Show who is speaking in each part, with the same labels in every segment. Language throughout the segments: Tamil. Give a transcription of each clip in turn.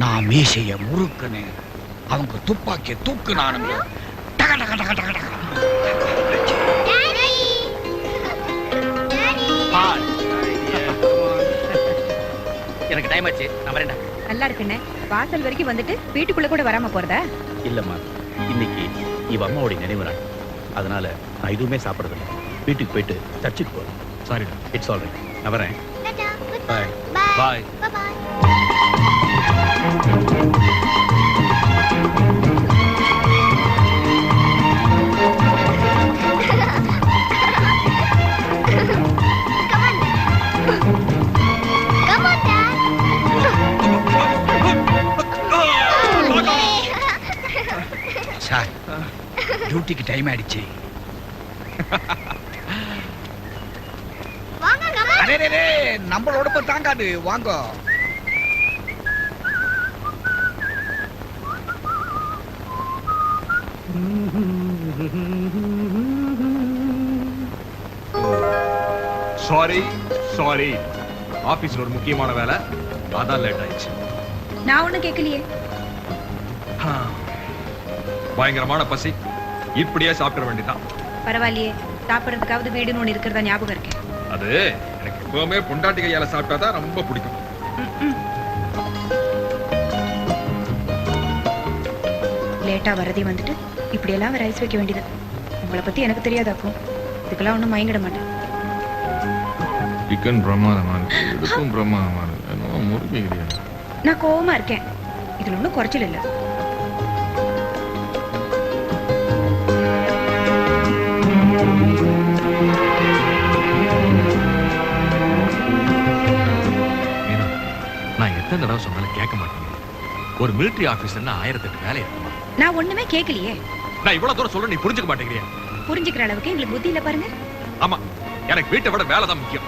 Speaker 1: நான் மீசைய முறுக்குன்னு. அவங்க துப்பாக்கிய தூக்குனானுங்க. டக டக டக டக டக.
Speaker 2: பால் எனக்கு டைம் ஆச்சு. நான் வரேன்டா.
Speaker 3: நல்லா இருக்குண்ணே. வாசல் வரைக்கும் வந்துட்டு வீட்டுக்குள்ள கூட வராம போறதா?
Speaker 4: இல்லம்மா. இன்னைக்கு இவ அம்மாவுடைய நினைவு நாள். அதனால நான் எதுவுமே சாப்பிடுறதில்ல. வீட்டுக்கு போயிட்டு சர்ச்சுக்கு போறேன்.
Speaker 5: சாரி
Speaker 4: இட்ஸ் ஆல் ரைட் நான் வரேன். பாய்
Speaker 5: பாய்
Speaker 1: சார் సార్ డ్యూటీకి టైం యాడ్ ఇచ్చేయి. నంబర్ ఓడిపోతాం కాదు వాంగో.
Speaker 5: சாரி சாரி ஆபீஸ்ல ஒரு முக்கியமான வேலை. அதான் லேட் ஆயிடுச்சு.
Speaker 3: நான் ஒண்ணும் கேட்கலையே.
Speaker 5: பயங்கரமான பசி. இப்படியே சாப்பிட வேண்டியதான்
Speaker 3: பரவாயில்லையே. சாப்பிடறதுக்காவது வீடுன்னு ஒண்ணு இருக்கிறதா ஞாபகம் இருக்கேன்.
Speaker 5: அது எனக்கு எப்பவுமே பொண்டாட்டி கையால சாப்பிட்டா தான் ரொம்ப பிடிக்கும்.
Speaker 3: லேட்டா வரதே வந்துட்டு இப்படியெல்லாம் வேற ஐஸ் வைக்க வேண்டியது. உங்களை பத்தி எனக்கு தெரியாதாக்கும் இதுக்கெல்லாம் ஒண்ணும் மயங்கிட மாட்டேன்.
Speaker 6: சிக்கன் பிரமாதமா இருக்கு இடுப்பும் பிரமாதமா இருக்கு என்னமோ முறுக்கிக்கிறியா
Speaker 3: நான் கோவமா இருக்கேன். இதுல ஒண்ணும் குறைச்சல் இல்ல.
Speaker 6: நான் எத்தனை தடவை சொன்னாலும் கேட்க மாட்டேங்க ஒரு military ஆபீசர்னா ஆயிரத்தெட்டு வேலை இருக்குமா?
Speaker 3: நான் ஒண்ணுமே கேட்கலையே
Speaker 5: நான் இவ்வளவு தூரம் சொல்ல நீ புரிஞ்சுக்க மாட்டேங்கிறியா.
Speaker 3: புரிஞ்சுக்கிற அளவுக்கு எங்களுக்கு புத்தி இல்ல பாருங்க.
Speaker 5: ஆமா எனக்கு வீட்டை விட வேலை தான் முக்கியம்.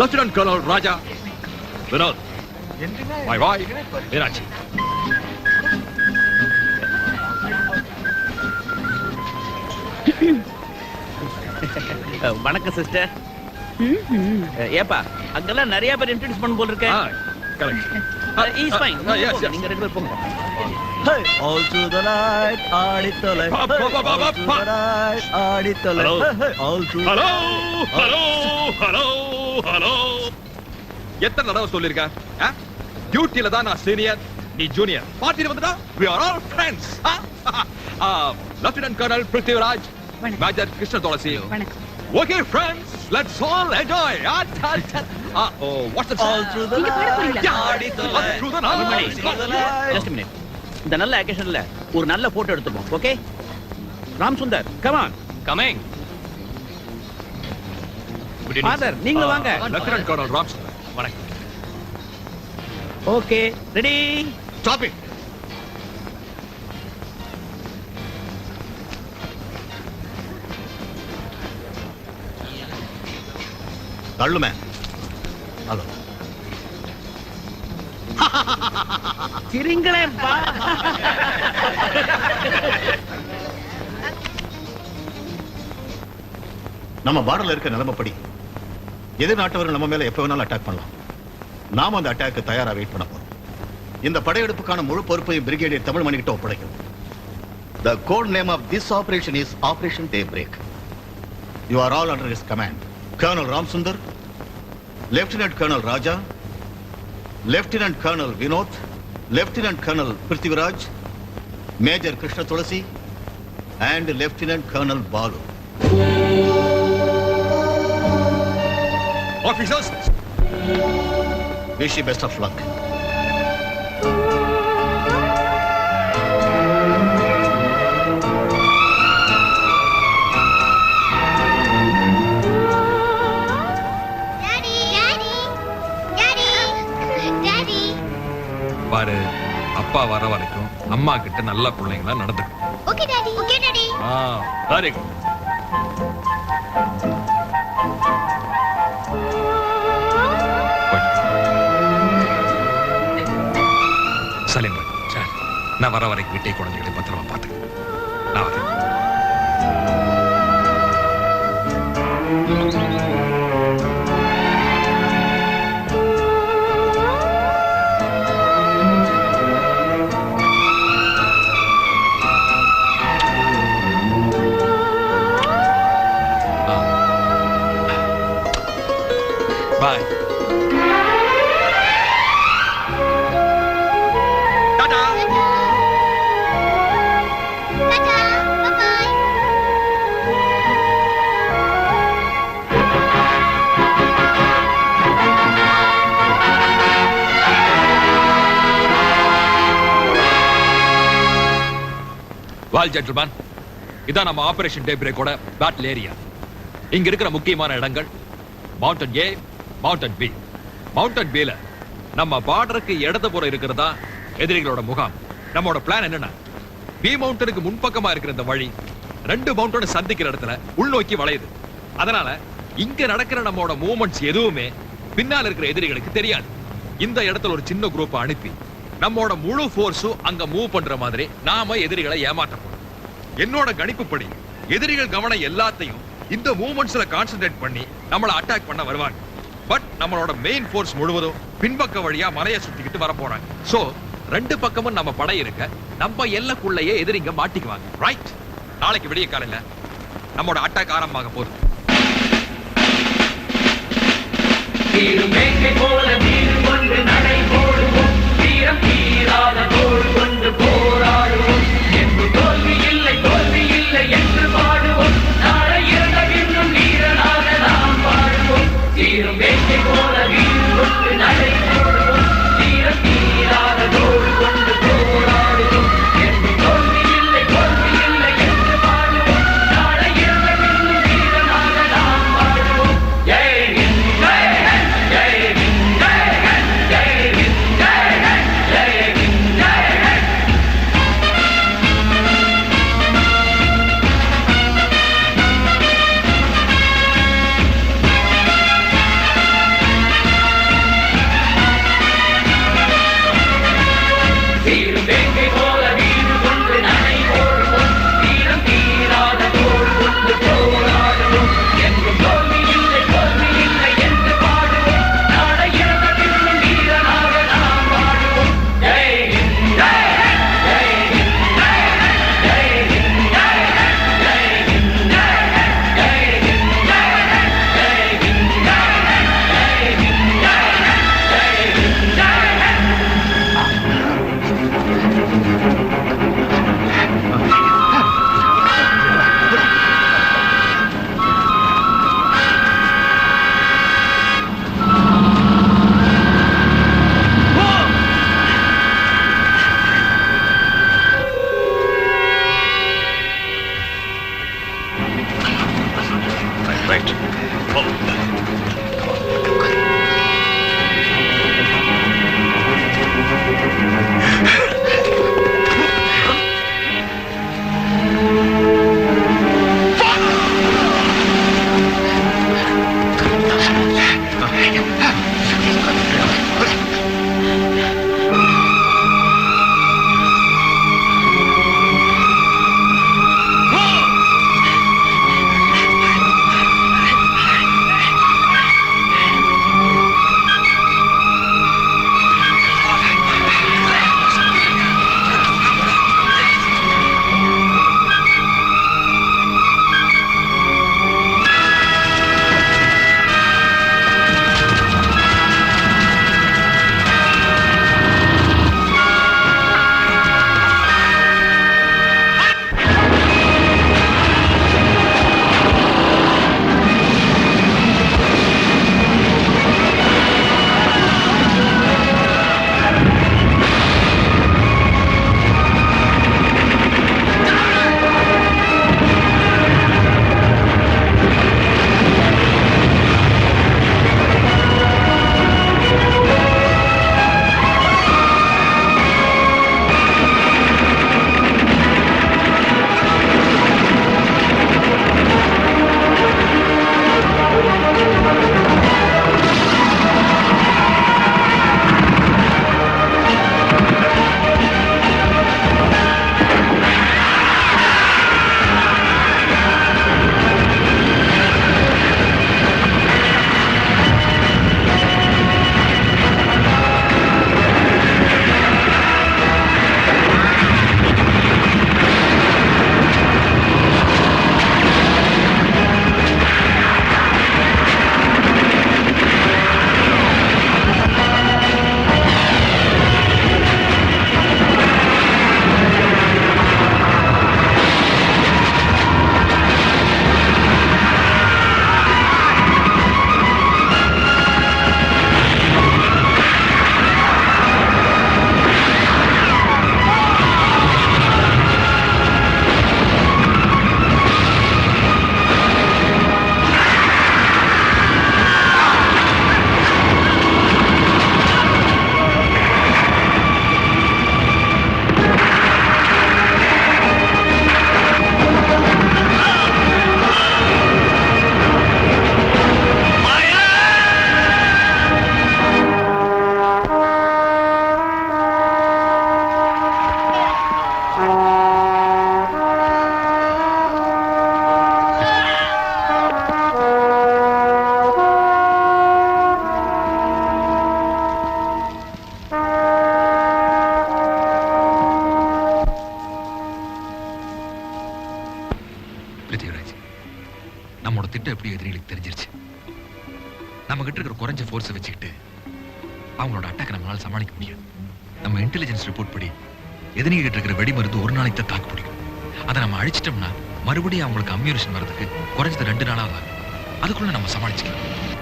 Speaker 5: Lieutenant colonel Raja Vinod bye bye Meenakshi
Speaker 4: வணக்கம் சிஸ்டர் ஏப்பா அங்கெல்லாம் நிறைய பேர் இன்ட்ரடியூஸ் பண்ண போல இருக்க.
Speaker 5: Ah correct
Speaker 4: is fine. நீங்க ரெண்டு பேரும் போங்க.
Speaker 7: All through the night, ஆடித்தொலை. All through the night, ஆடித்தொலை.
Speaker 5: Hello.
Speaker 7: All through
Speaker 5: hello hello hello hello எத்தனை தடவை சொல்லிருக்க? டியூட்டில தான் நான் சீனியர் நீ ஜூனியர் பார்ட்டில வந்துட்டா? We are all friends. Lieutenant colonel Prithviraj. Major Krishna Tulasi okay friends let's all enjoy what's the
Speaker 7: All through the
Speaker 3: நீங்க பாட
Speaker 7: night,
Speaker 3: போறீங்களா?
Speaker 7: ஆடித்தொலை.
Speaker 5: through the night.
Speaker 7: All through the night.
Speaker 4: Just minute இந்த நல்ல அக்கேஷன்ல ஒரு நல்ல போட்டோ எடுத்துப்போம் okay Ram Sundar come on
Speaker 6: coming
Speaker 4: father நீங்களும் வாங்க.
Speaker 5: லெப்டினன்ட் கர்னல் ராம்ஸ்
Speaker 6: வணக்கம்.
Speaker 4: ஓகே ரெடி
Speaker 5: ஸ்டாப் இட்
Speaker 7: தள்ளுமே.
Speaker 4: சிரிங்களேன் பா
Speaker 7: நம்ம பார்டர்ல இருக்க நிலைமைப்படி எதிர் நாட்டவர்கள் நம்ம மேல எப்ப வேணாலும் அட்டாக் பண்ணலாம் நாம அந்த அட்டாக்கு தயாரா வெயிட் பண்ண போறோம் இந்த படையெடுப்புக்கான முழு பொறுப்பையும் பிரிகேடியர் தமிழ் மணிக்கிட்ட ஒப்படைக்கும் The code name of this operation is Operation Daybreak. You are all under his command. Colonel Ramsundar, Lieutenant Colonel Raja, Raja lieutenant colonel Vinod lieutenant colonel Prithviraj major Krishna Tulasi and lieutenant colonel Balu
Speaker 5: officers
Speaker 7: wish best of
Speaker 5: அப்பா வர வரைக்கும் அம்மா கிட்ட நல்ல பிள்ளைங்களா நடந்துக்கணும்.
Speaker 8: Okay daddy okay daddy
Speaker 5: ah very good Salim நான் வர வரைக்கும் வீட்டை குழந்தைகளை பத்திரமா பார்த்துக்க. நான் வரேன்.
Speaker 9: டாடா
Speaker 5: வால் ஜென்டில்மேன் இதான் நம்ம ஆபரேஷன் டே பிரேக்கோட பேட்டில் ஏரியா இங்க இருக்கிற முக்கியமான இடங்கள் mountain A mountain B mountain பில நம்ம பார்டருக்கு இடதுபுறம் இருக்கிறதா எதிரிகளோட முகாம். நம்மோட பிளான் என்னன்னா பி மவுண்டனுக்கு முன்பக்கமா இருக்கிற இந்த வழி ரெண்டு மவுண்டோட சந்திக்கிற இடத்துல உள்நோக்கி வளையுது. அதனால இங்க நடக்கிற நம்மோட மூவ்மெண்ட்ஸ் எதுவுமே பின்னால் இருக்கிற எதிரிகளுக்கு தெரியாது. இந்த இடத்துல ஒரு சின்ன குரூப் அனுப்பி நம்மளோட முழு ஃபோர்ஸும் அங்க மூவ் பண்ற மாதிரி நாம எதிரிகளை ஏமாற்ற போறோம் என்னோட கணிப்புப்படி எதிரிகள் கவனம் எல்லாத்தையும் இந்த மூவ்மெண்ட்ஸ்ல கான்சென்ட்ரேட் பண்ணி நம்மள அட்டாக் பண்ண வருவாங்க. பட் நம்மளோட மெயின் ஃபோர்ஸ் முழுவதும் பின்பக்க வழியா மலையை சுத்திக்கிட்டு வர போறாங்க சோ ரெண்டு பக்கமும் நம்ம படை இருக்க நம்ம எல்லைக்குள்ளேயே எதிரிங்க மாட்டிக்குவாங்க. ரைட் நாளைக்கு விடிய காலையில நம்மோட அட்டாக் ஆரம்பமாக போகுது.
Speaker 10: போல வீடு கொண்டு நடை போடுவோம். தீரம் தீராத தோள் கொண்டு போராடுவோம்.
Speaker 5: ஃபோர்ஸை வச்சுக்கிட்டு அவங்களோட அட்டாக் நம்மளால சமாளிக்க முடியும் நம்ம இன்டெலிஜென்ஸ் ரிப்போர்ட் படி எதிரிங்க இருக்கிற வெடி மருந்து ஒரு நாளைக்கு தான் தாக்கு பிடிக்கும். அதை நம்ம அழிச்சிட்டோம்னா மறுபடியும் அவங்களுக்கு அம்யூனிஷன் வர்றதுக்கு குறைஞ்சது ரெண்டு நாளாக ஆகும். அதுக்குள்ள நம்ம சமாளிச்சுக்கலாம்.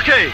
Speaker 10: Okay.